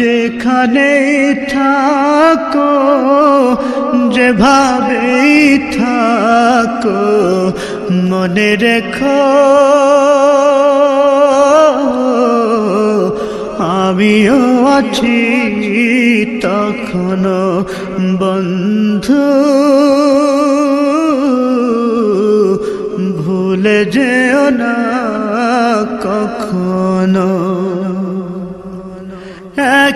যেখানে থাকো যেভাবে থাকো মনে রেখো। আমিও আছি তখনো বন্ধু। ভুলে যেও না কখনো।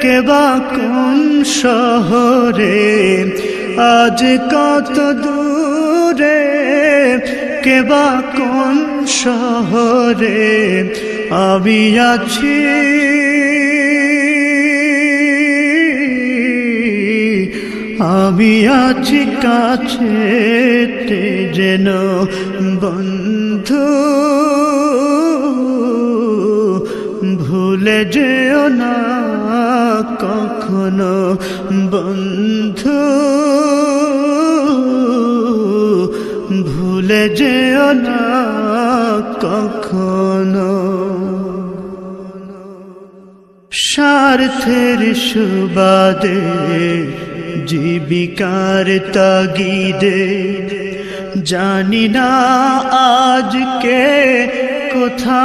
কেবা কোন শহরে? আজ কত দূরে? কেবা কোন শহরে? আমি আছি। আমি আছি কাছে যেন বন্ধু। ভুলে যেও না। কখনো বন্ধু ভুলে যেও না কখনো। স্বার্থের সুবাদে জীবিকার তাগিদে জানি না আজকে কোথা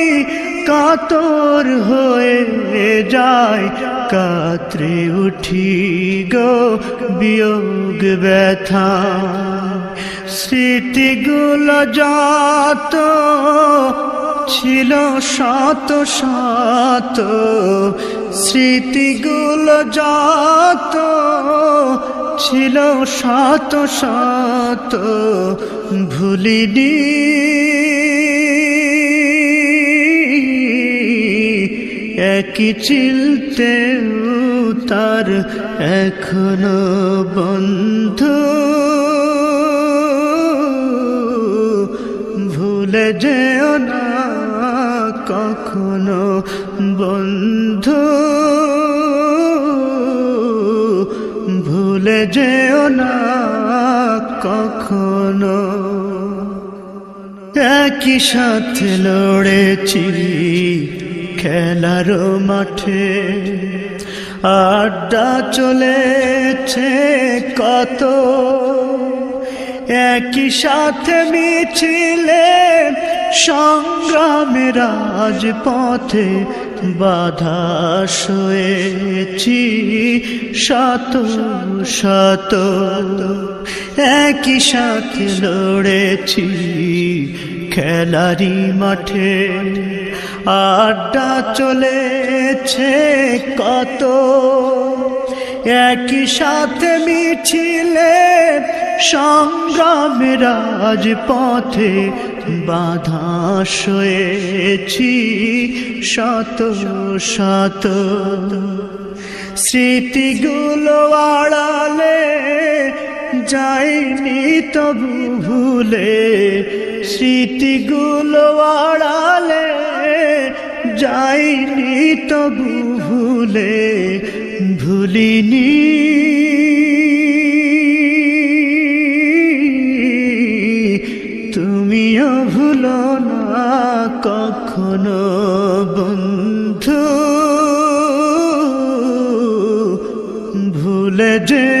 কাতর হয়ে যায়, কাত্রে উঠি গো বিয়োগ ব্যথা। স্মৃতিগুলো যত ছিল শত শত স্মৃতিগুলো যত ছিল শত শত ভুলিনি একই চিলতে তার এখনও বন্ধু। ভুলে যেও না কখনো বন্ধু। ভুলে যেও না কখনো। একই সাথে লড়েছি খেলার মাঠে আড্ডা চলেছে কত। একই সাথে মিছিলে সংগ্রামে রাজপথে বাধা শোয়েছি শত শত। একই সাথে লড়েছি খেলারি মাঠে আড্ডা চলেছে কত। একই সাথে মিছিলে সংগ্রামে রাজপথে বাধা শয়েছি শত শত। স্মৃতিগুলো আড়ালে যাইনি তবু ভুলে, স্মৃতিগুলো আড়ালে যাইনি তবু ভুলে, ভুলিনি। তুমিও ভুলো না কখনো, বন্ধু। ভুলে যেও